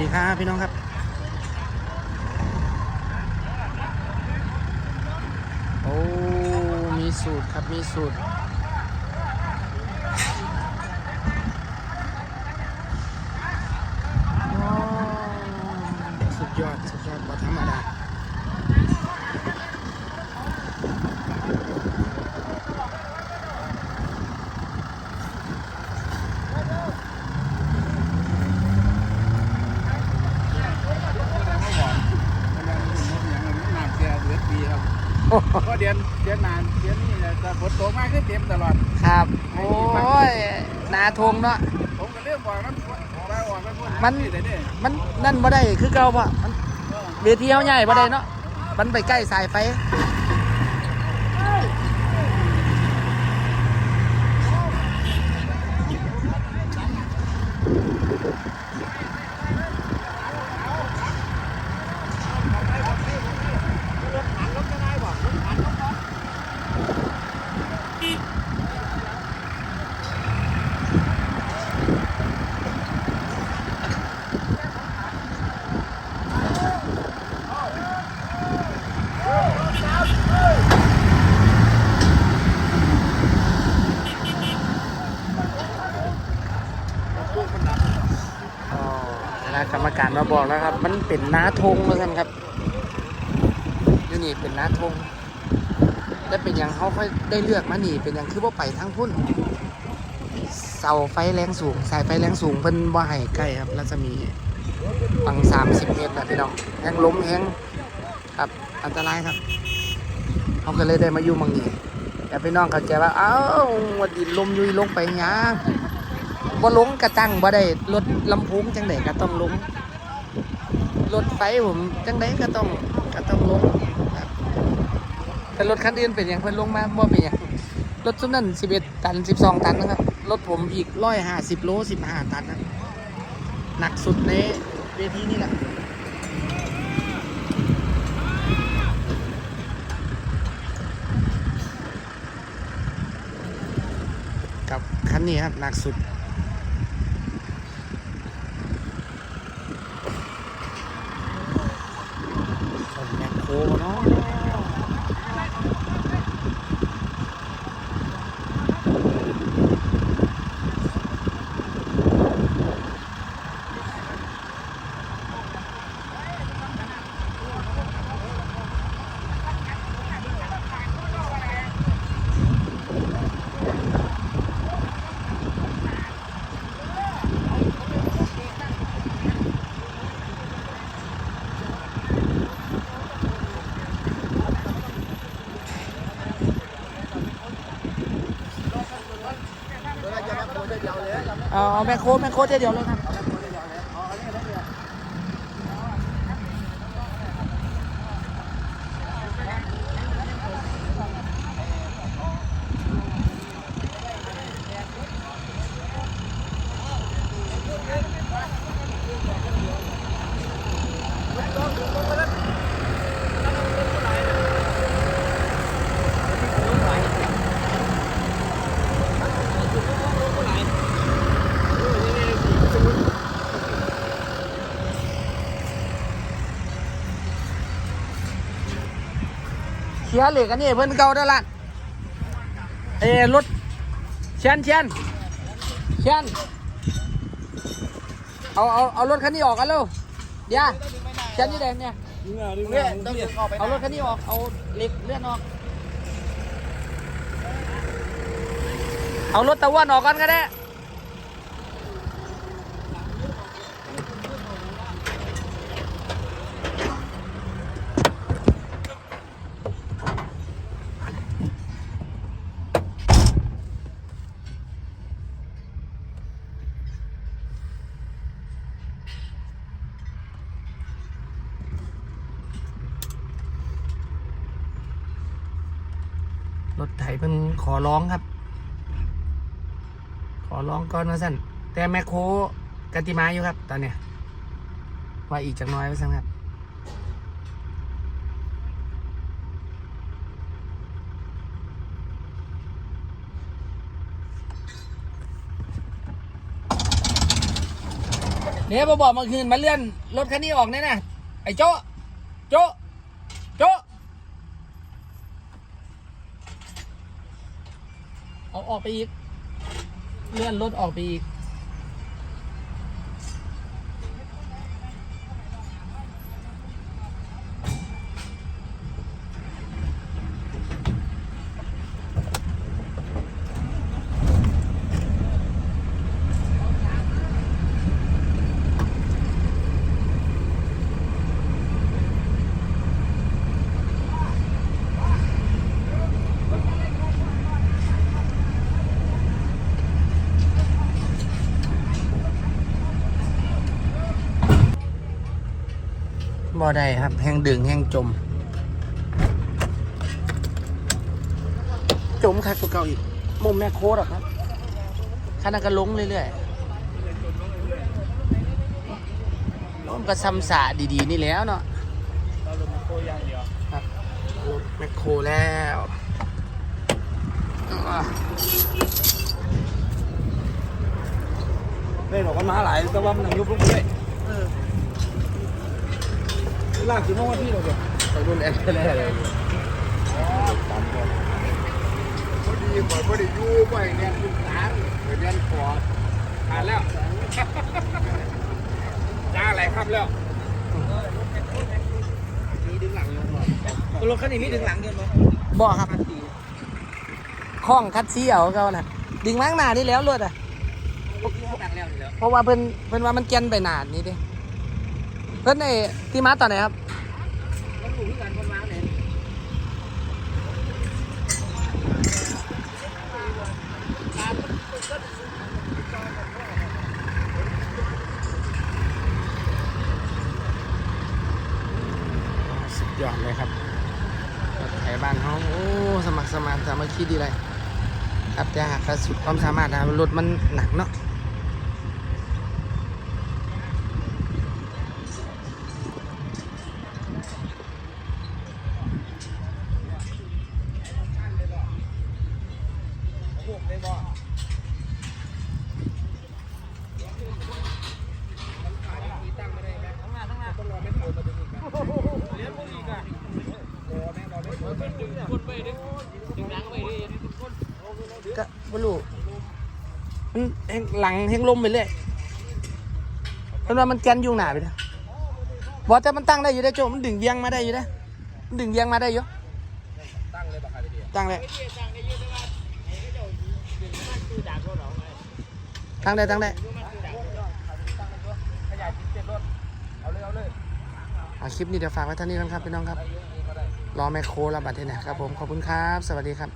ดีครับพี่น้องครับโอ้มีสูตรครับมีสูตร ว้าวสุดยอด สุดยอดบ่ธรรมดา น้ำเสียเดือดปีครับเพราะเดื อนเดือนนานเดือนนี้เนี่ยจะฝนตกมากขึ้นเต็มตลอด ครับ โอ้ยนาทงเนาะ ผมก็เริ่มบอกมันว่าออกมันพูดมันเดี๋ยวนี้มันนั่นบ่ได้คือเก่าป่ะมันเวทีเฮาใหญ่บ่ได้เนาะมันไปใกล้สายไฟ รรมการมาบอกแล้วครับ มันเป็นน้าธงว่าซั่นครับอยู่นี่เป็นน้าธงแต่เป็นอย่างเขาค่อยได้เลือกมานี่เป็นอย่างคือว่าไปทั้งพุ่นเสาไฟแรงสูง สายไฟแรงสูงเพิ่นบ่ให้ใกล้ครับรัศมีปัง30เมตรนะพี่น้องแห้งล้มแห้งครับอันตรายครับเขาก็เลยได้มาอยู่มังนี้แต่พี่น้องเข้าใจว่า เอ้าวัดดินลมยุยลงไปยัง บ่ลงกระตั้งบ่ได้รถลำโพงจังไดก็ต้องลงรถไฟผมจังไดก็ต้องก็ต้องลงครับแต่รถคันอื่นเป็นอย่างเพิ่นลงมาบ่เป็นอย่างรถซุมนั้น11ตัน12ตันนะครับรถผมอีก150โล15ตันนะหนักสุดในเวทีนี่แหละกับคันนี้ครับหนักสุด ผ เนาะเอาเอาแมคโครแมคโครเดียวเลยครับ เขียเหล็กอันนี้เพิ่นเก่าได้อละเอ้รถเชนเชนเชนเอาเอาเอารถคันนี้ออกกันเร็วเดี๋ยวเชียนนี่แดงเนี่ยเนี่ยต้องออกไปเอารถคันนี้ออกเอาเหล็กเลื่อนออก เอารถตะวันออกกันก็ได้ รถไถเพิ่นขอร้องครับ ขอร้องก่อนว่าสั่นแต่แมคโครกติมาอยู่ครับ ตอนเนี้ยว่าอีกจักน้อยว่าสั่นครับเนี่ยมาบอกเมื่อคืนมาเลื่อนรถคันนี้ออกเนี่ยนะไอ้โจ๊ะโจ๊ะโจ๊ะ เอาออกไปอีก เลื่อนรถออกไปอีก ได้ครับ แห้งดึงแห้งจม จมคักกว่าเก่าอีกมุมแม่โคตรหรอกครับขนาดก็ลงเรื่อยๆล้มก็ซ้ำสาดีๆ นี่แล้วเนาะเราลงโคอย่างเดียวครับรถแมคโครแล้วอะได้หรอกมันมาหลายแต่ว่ามันยังยุบลงไปเลย ลากถึงว่าที่เราแบบไปรุ่นแอนแน่เลยพอดีพอดียูไปเรียนคุณสารเรียนขอผ่านแล้วจ้าอะไรครับแล้วมีดึงหลังยังหรอรถคันนี้มีดึงหลังยังไหมบ่ครับคล้องคัดซีเอาเขาน่ะ ดึงม้างหน้านี่แล้วรถอะดังแล้วนี่แล้วเพราะว่าเพิ่นเพิ่นว่ามันเกยนไปนานนี่ดิ เพิ่นไอ้ที่มาตอนไหนครับสุดยอดเลยครับรถไถบ้านเขาโอ้ สมัครสมานสามัคคีดีเลย ครับแต่หากกระสุดความสามารถนะรถมันหนักเนาะ ก็บลูมันแห้งหลังแห้งลมไปเรื่อยเพราะว่ามันแกนยุ่งหนาไปนะบอกแต่มันตั้งได้อยู่ได้โจมันดึงเวียงมาได้อยู่ได้มันดึงเวียงมาได้อยู่ตั้งเลยปะครับพี่เดียตั้งเลย ตั้งได้ตั้งได้ขยายชิ้นเอาเลยเอาเลยอะคลิปนี้เดี๋ยวฝากไว้ท่านี้กันครับพี่น้องครับ รอแมคโครระบาดเทนะครับผม ขอบคุณครับ สวัสดีครับ